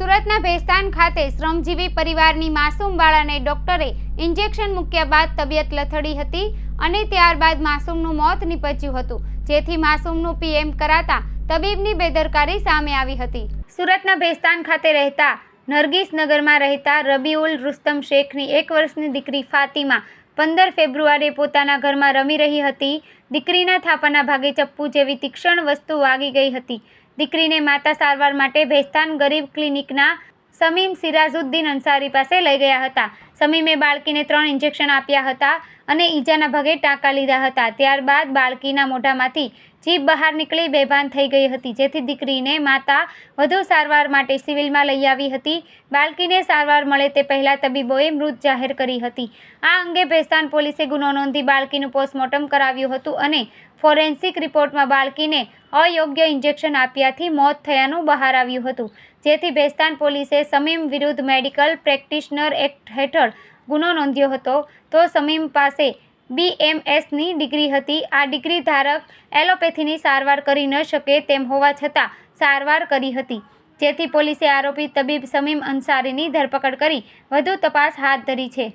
સુરતના ભેસ્તાન ખાતે શ્રમજીવી પરિવારની માસૂમ બાળાને ડોક્ટરે ઇન્જેક્શન મૂક્યા બાદ તબિયત લથડી હતી અને ત્યારબાદ માસૂમનું મોત નીપજ્યું હતું, જેથી માસૂમનું પીએમ કરાતા તબીબની બેદરકારી સામે આવી હતી. સુરતના ભેસ્તાન ખાતે રહેતા નરગીસ નગરમાં રહેતા રબીઉલ રુસ્તમ શેખની એક વર્ષની દીકરી ફાતિમા પંદર ફેબ્રુઆરીએ પોતાના ઘરમાં રમી રહી હતી. દીકરીના થાપાના ભાગે ચપ્પુ જેવી તીક્ષ્ણ વસ્તુ વાગી ગઈ હતી. દીકરીને માતા સારવાર માટે ભેસ્તાન ગરીબ ક્લિનિકના સમીમ સિરાજુદ્દીન અંસારી પાસે લઈ ગયા હતા. સમીમે બાળકીને ત્રણ ઇન્જેક્શન આપ્યા હતા અને ઈજાના ભાગે ટાંકા લીધા હતા. ત્યારબાદ બાળકીના મોઢામાંથી જીભ બહાર નીકળી બેભાન થઈ ગઈ હતી. જેથી દીકરીને માતા વધુ સારવાર માટે સિવિલમાં લઈ આવી હતી. બાળકીને સારવાર મળે તે પહેલાં તબીબોએ મૃત જાહેર કરી હતી. આ અંગે ભેસ્તાન પોલીસે ગુનો નોંધી બાળકીનું પોસ્ટમોર્ટમ કરાવ્યું હતું અને ફોરેન્સિક રિપોર્ટમાં બાળકીને અયોગ્ય ઇન્જેક્શન આપ્યાથી મોત થયાનું બહાર આવ્યું હતું. જેથી ભેસ્તાન પોલીસે સમીમ વિરુદ્ધ મેડિકલ પ્રેક્ટિશનર એક્ટ હેઠળ ગુનો નોંધ્યો હતો. તો સમીમ પાસે બીએમએસની ડિગ્રી હતી. આ ડિગ્રી ધારક એલોપેથીની સારવાર કરી ન શકે તેમ હોવા છતાં સારવાર કરી હતી. જેથી પોલીસે આરોપી તબીબ સમીમ અંસારીની ધરપકડ કરી. વધુ તપાસ હાથ ધરી છે.